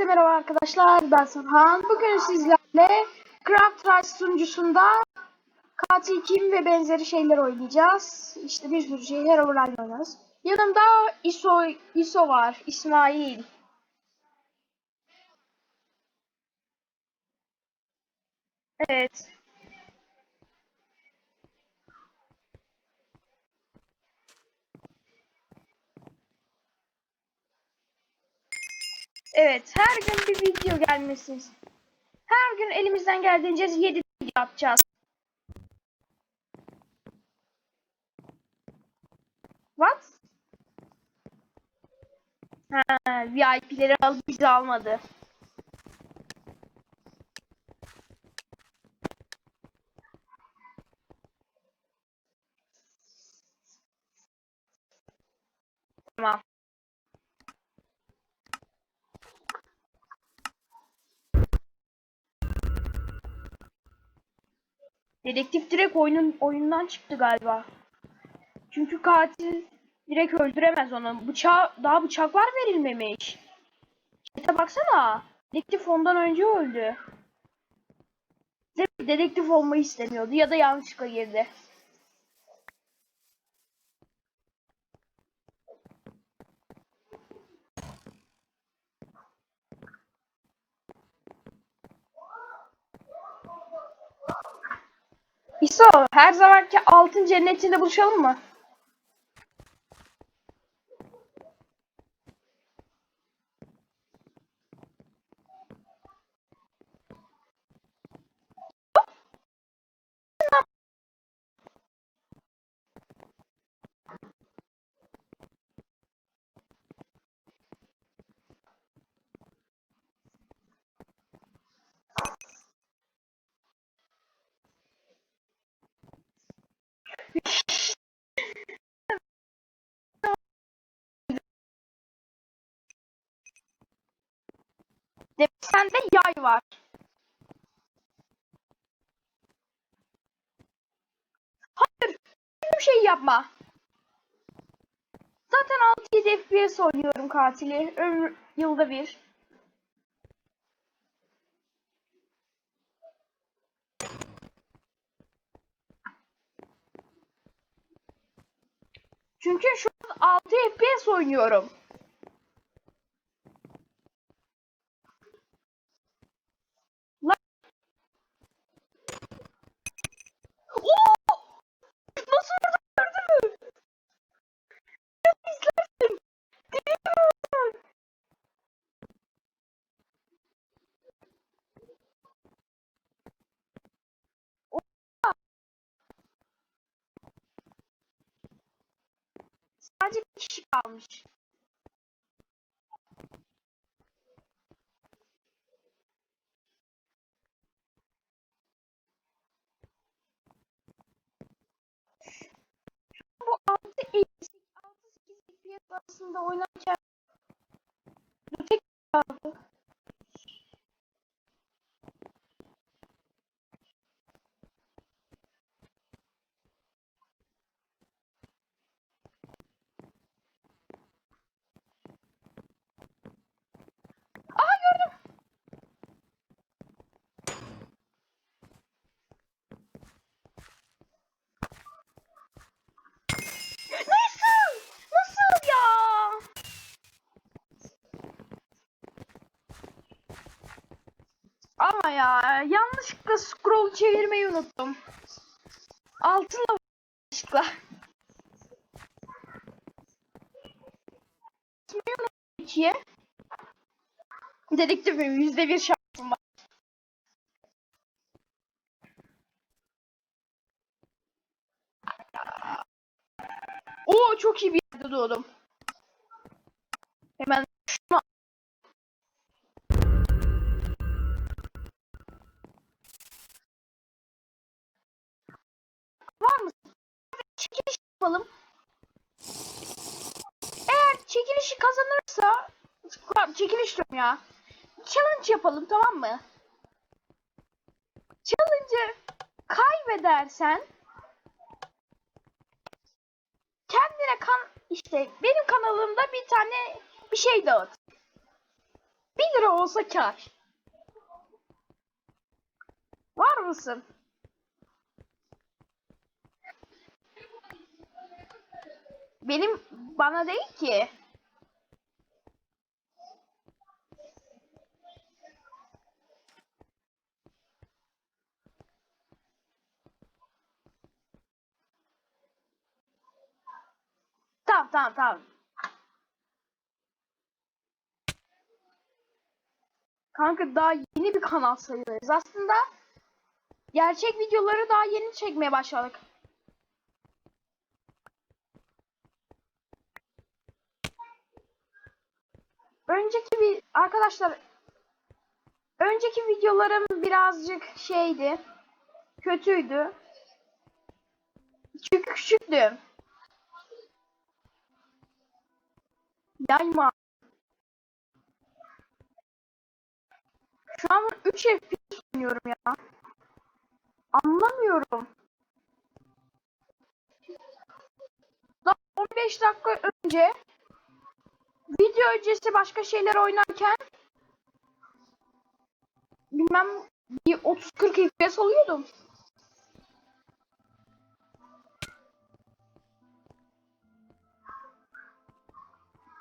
Herkese merhaba arkadaşlar. Ben Sanhan. Bugün sizlerle Craft Rice sunucusunda katil kim ve benzeri şeyler oynayacağız. İşte bir sürü şey Herobrine oynarız. Yanımda ISO, ISO var. İsmail. Evet. Evet, her gün bir video gelmesin. Her gün elimizden geldiğince 7 video yapacağız. What? Ha, VIP'leri alıp bizi almadı. Dedektif direkt oyunun oyundan çıktı galiba. Çünkü katil direkt öldüremez onu. Bıçağı daha bıçaklar verilmemiş. Chat'e baksana. Dedektif ondan önce öldü. Dedektif olmayı istemiyordu ya da yanlışlıkla girdi. İso her zamanki altın cennetinde buluşalım mı? Demek sende yay var. Hayır. Bir şey yapma. Zaten 6-7 FPS oynuyorum katili. Ömür yılda bir. Çünkü şu an 6 FPS oynuyorum. Lan. Oo! Nasıl vurdu gördün mü? Ya izlersin. Değil mi? Sadece bir kişi kalmış. Bu 6 6 8 FPS arasında oynarken bu tek kaldı. Aa gördüm. Nasıl? Nasıl ya? Ama ya yanlışlıkla scroll çevirmeyi unuttum. Altınla yanlışlıkla. Çevirmeyi unuttum ikiye. Yüzde bir şansım var. Oo çok iyi bir yerde doğdum. Hemen yapalım. Eğer çekilişi kazanırsa çekiliş diyorum ya. Challenge yapalım tamam mı? Challenge'ı kaybedersen kendine kan işte benim kanalımda bir tane bir şey dağıt. 1 lira olsa kar. Var mısın? Benim bana değil ki. Tamam tamam tamam. Kanka daha yeni bir kanal sayılırız. Aslında gerçek videoları daha yeni çekmeye başladık. Önceki bir arkadaşlar önceki videolarım birazcık şeydi. Kötüydü. Çünkü küçüktüm. Yayma. Şu an 3 FPS oynuyorum ya. Anlamıyorum. Daha 15 dakika önce video öncesi başka şeyler oynarken bilmem bir 30-40 FPS oluyordum.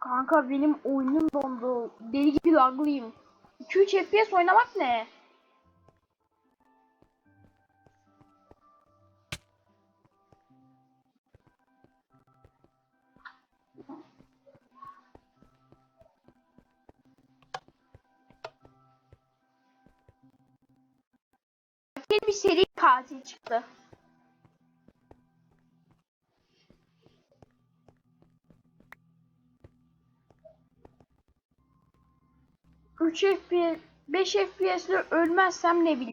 Kanka benim oyunum dondu. Deli gibi laglıyım. 2-3 FPS oynamak ne? Yeni bir seri katil çıktı. Üç FPS, 5 FPS'le ölmezsem ne bileyim.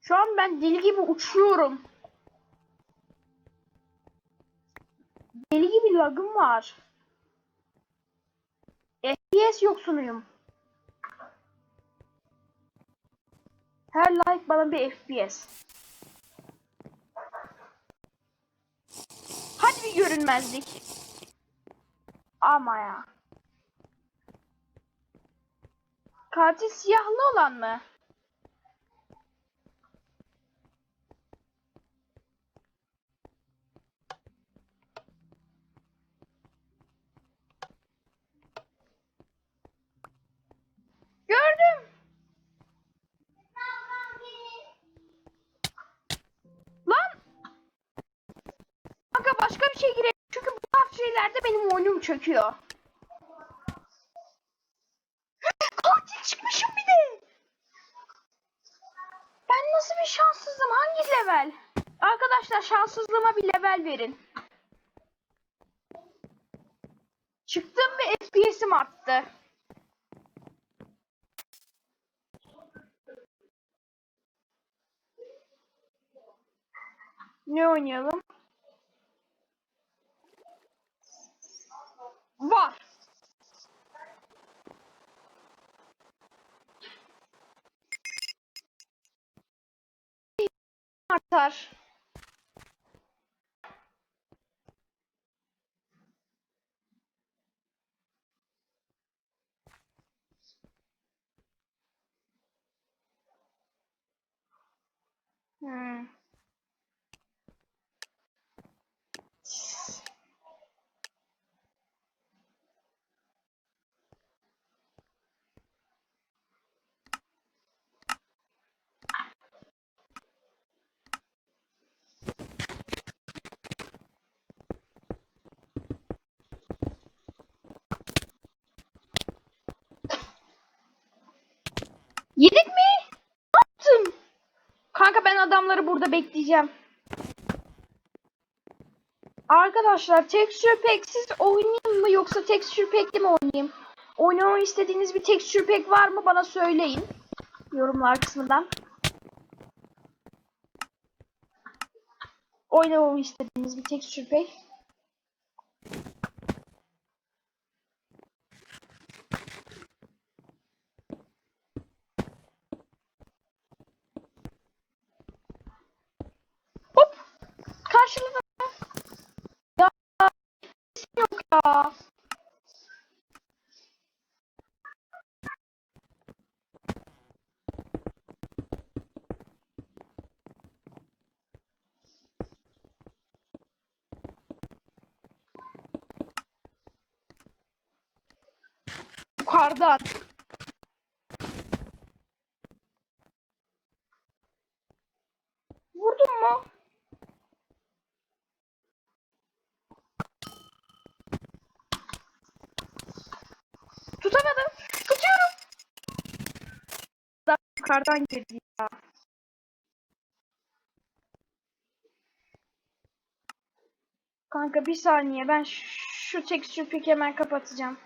Şu an ben deli gibi uçuyorum. Lagım var. FPS yoksunuyum. Her like bana bir FPS. Hadi bir görünmezlik. Ama ya. Katil siyahlı olan mı? Gördüm. Lan! Kanka başka bir şey girelim. Çünkü bu tarz şeylerde benim oyunum çöküyor. Katil çıkmışım bir de. Ben nasıl bir şanssızım? Hangi level? Arkadaşlar şanssızlığıma bir level verin. Çıktım ve FPS'im arttı. Ne oynayalım? Var. Artar. Hmm. Yedik mi? Ne yaptın? Adamları burada bekleyeceğim. Arkadaşlar texture pack'siz oynayayım mı yoksa texture pack'li mi oynayayım? Oynamamı istediğiniz bir texture pack var mı bana söyleyin. Yorumlar kısmından. Oynamamı istediğiniz bir texture pack. Yukarıdan. Vurdun mu? Tutamadım. Tutuyorum. Da yukarıdan girdi ya. Kanka bir saniye ben şu, şu pack'i hemen kapatacağım.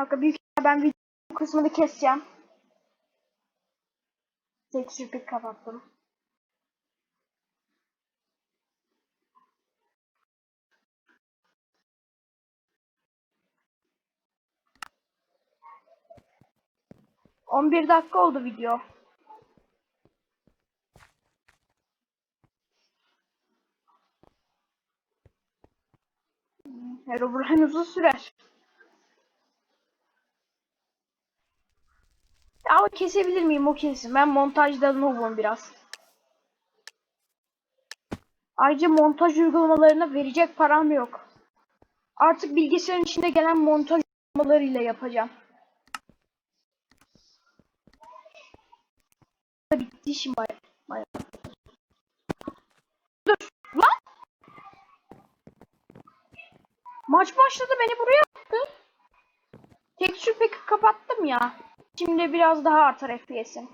Kanka büyük ben video kısmını keseceğim. Texture pack kapattım. On bir dakika oldu video. Herobrine uzun sürer. Ama kesebilir miyim o kesin. Ben montajda noob'um biraz. Ayrıca montaj uygulamalarına verecek param yok. Artık bilgisayarın içinde gelen montaj uygulamalarıyla yapacağım. Bitti işim baya. baya. Dur lan. Maç başladı beni buraya attı. Texture pack'i kapattım ya. Şimdi biraz daha artar FPS'im.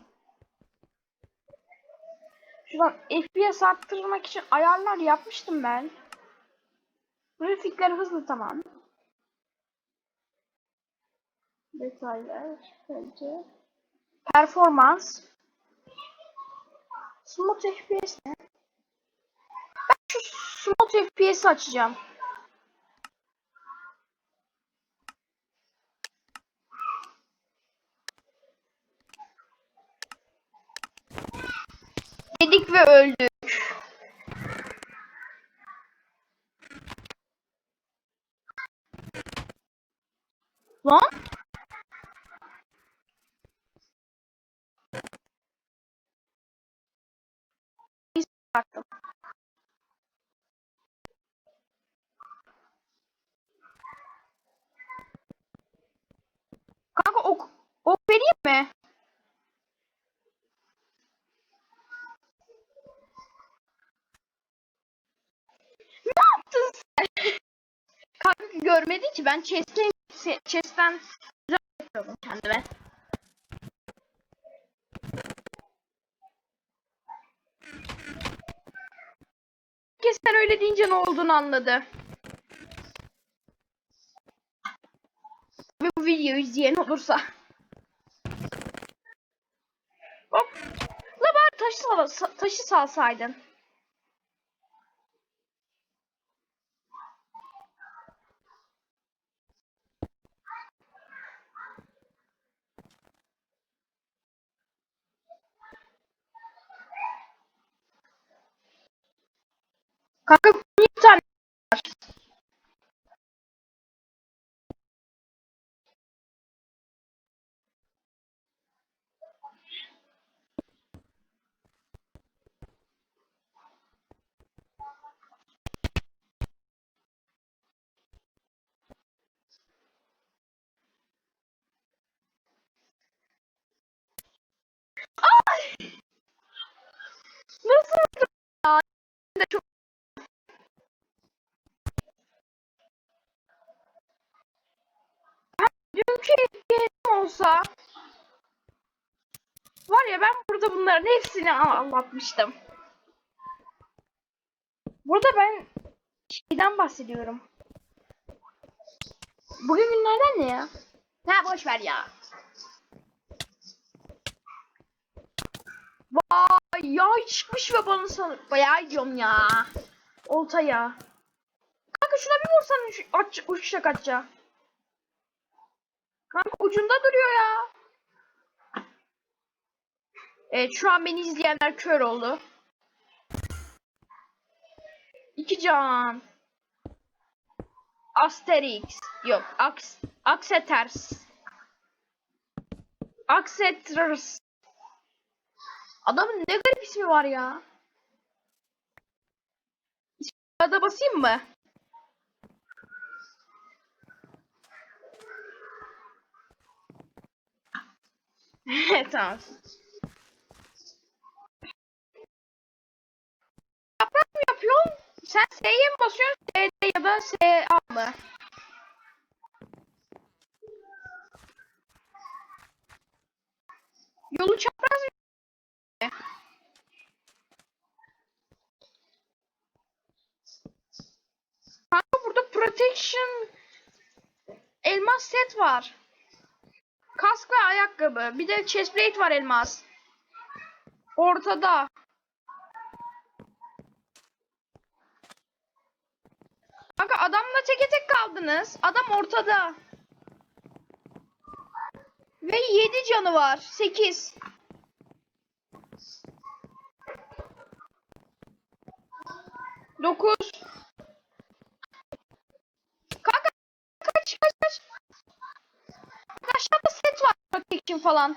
Şuradan FPS arttırmak için ayarlar yapmıştım ben. Grafikler hızlı tamam. Detaylar, kalite. Performans. Smooth FPS ne? Ben şu Smooth FPS açacağım. Dedik ve öldük. Lan? Kanka ok, ok vereyim mi? Ne yaptın sen? Kanka görmedi ki ben chest'ten chest'ten güzel yapıyordum kendime. Herkes sen öyle deyince ne olduğunu anladı. Ve bu videoyu izleyen olursa. Hop. La bari taşı, taşı salsaydın. Kanka bir tane var. Ay! Nasıl ya? Ben de çok Dünkü FPS olsa var ya ben burada bunların hepsini anlatmıştım. Burada ben şeyden bahsediyorum. Bugün günlerden ne ya? Ha boş ver ya. Vay yay çıkmış ve bana sanıp bayağı diyorum ya. Olta ya. Kanka şuna bir vursan uç, uçuşa kaçacak. Kanka ucunda duruyor ya. Evet şu an beni izleyenler kör oldu. İki can. Asterix. Yok. Ax Axeters. Axeters. Adamın ne garip ismi var ya. da basayım mı? tamam. Yaprak mı yapıyorsun? Sen S'ye mi basıyorsun? S'de ya da SA mı? Yolu çapraz mı? Kanka burada protection elmas set var. Kask ve ayakkabı. Bir de chest plate var elmas. Ortada. Kanka adamla teke tek kaldınız. Adam ortada. Ve 7 canı var. 8. Dokuz. Kanka kaç kaç kaç. Aşağıda set var protection falan.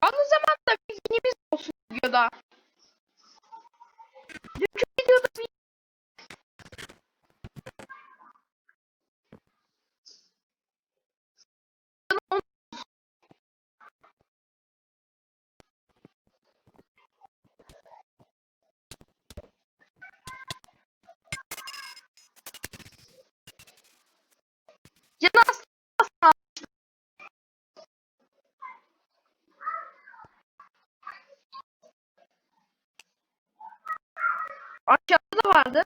Aynı zamanda bilginiz olsun videoda. Dünkü videoda bir Canı aslında aşağıda da vardı.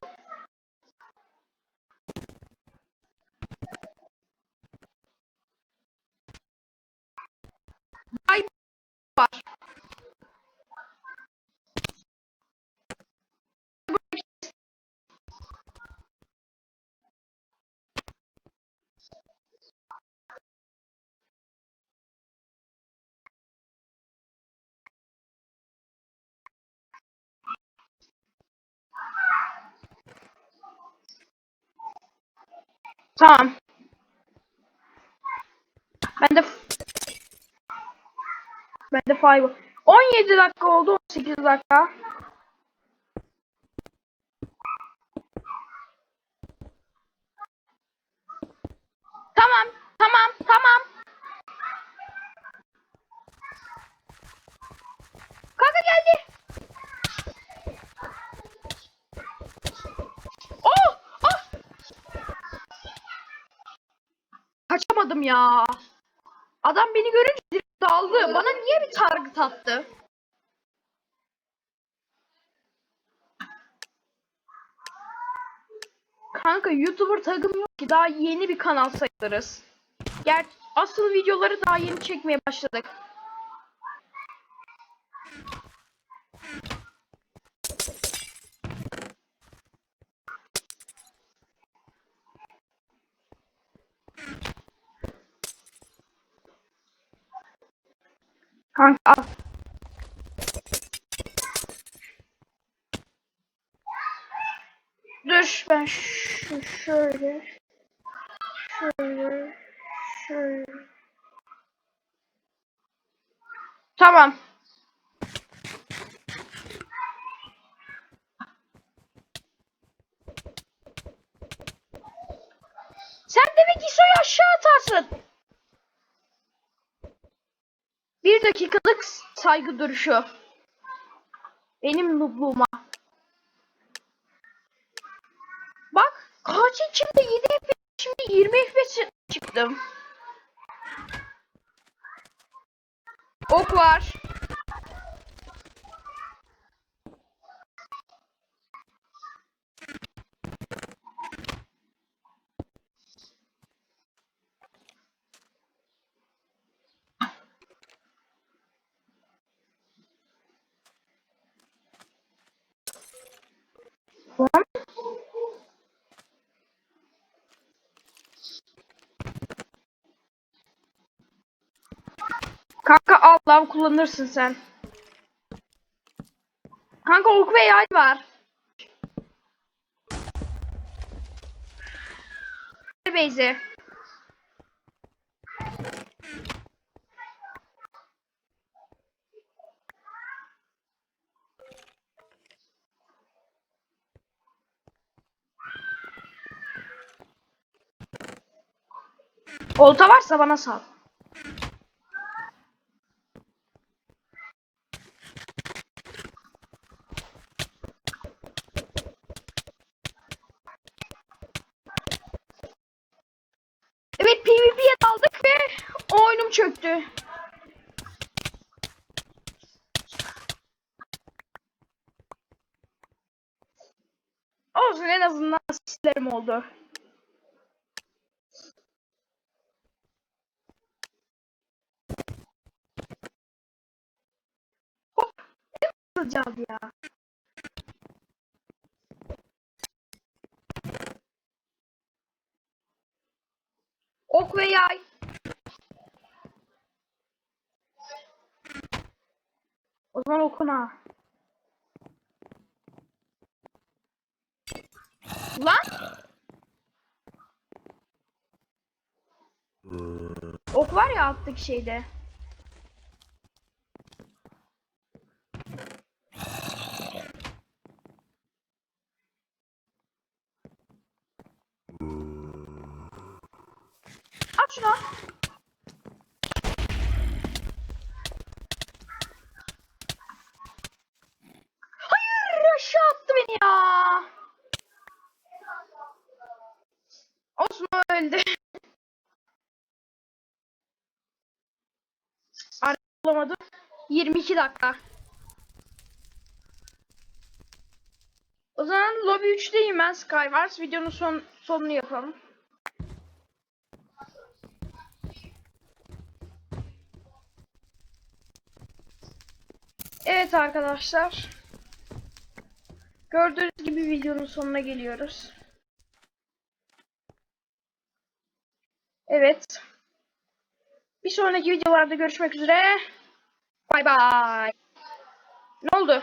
Ay var. Tamam. Ben de ben de five. 17 dakika oldu 18 dakika. Tamam, tamam, tamam. Kaçamadım ya. Adam beni görünce direkt daldı. Bana niye bir target attı? Kanka YouTuber tagım yok ki daha yeni bir kanal sayılırız. Ger asıl videoları daha yeni çekmeye başladık. Kanka al. Dur ben şu şöyle şöyle şöyle Tamam. Sen demek ISO'yu aşağı atarsın. Bir dakikalık saygı duruşu. Benim nubluğuma. Bak kaç içimde 7 FPS şimdi 20 FPS çıktım. Ok var. Kanka al kullanırsın sen. Kanka ok ve yay var. Beyze. Olta varsa bana sal. Oyunum çöktü. Olsun en azından asistlerim oldu. Hop. Ne ya? Ok ve yay. Okuna. Lan. Ok var ya alttaki şeyde. At şunu. Hayır aşağı attı beni ya. Olsun o öldü. Arada bulamadım. 22 dakika. O zaman lobby 3'teyim ben Skywars. Videonun son sonunu yapalım. Evet arkadaşlar. Gördüğünüz gibi videonun sonuna geliyoruz. Evet. Bir sonraki videolarda görüşmek üzere. Bay bay. Ne oldu?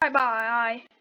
Bay bay.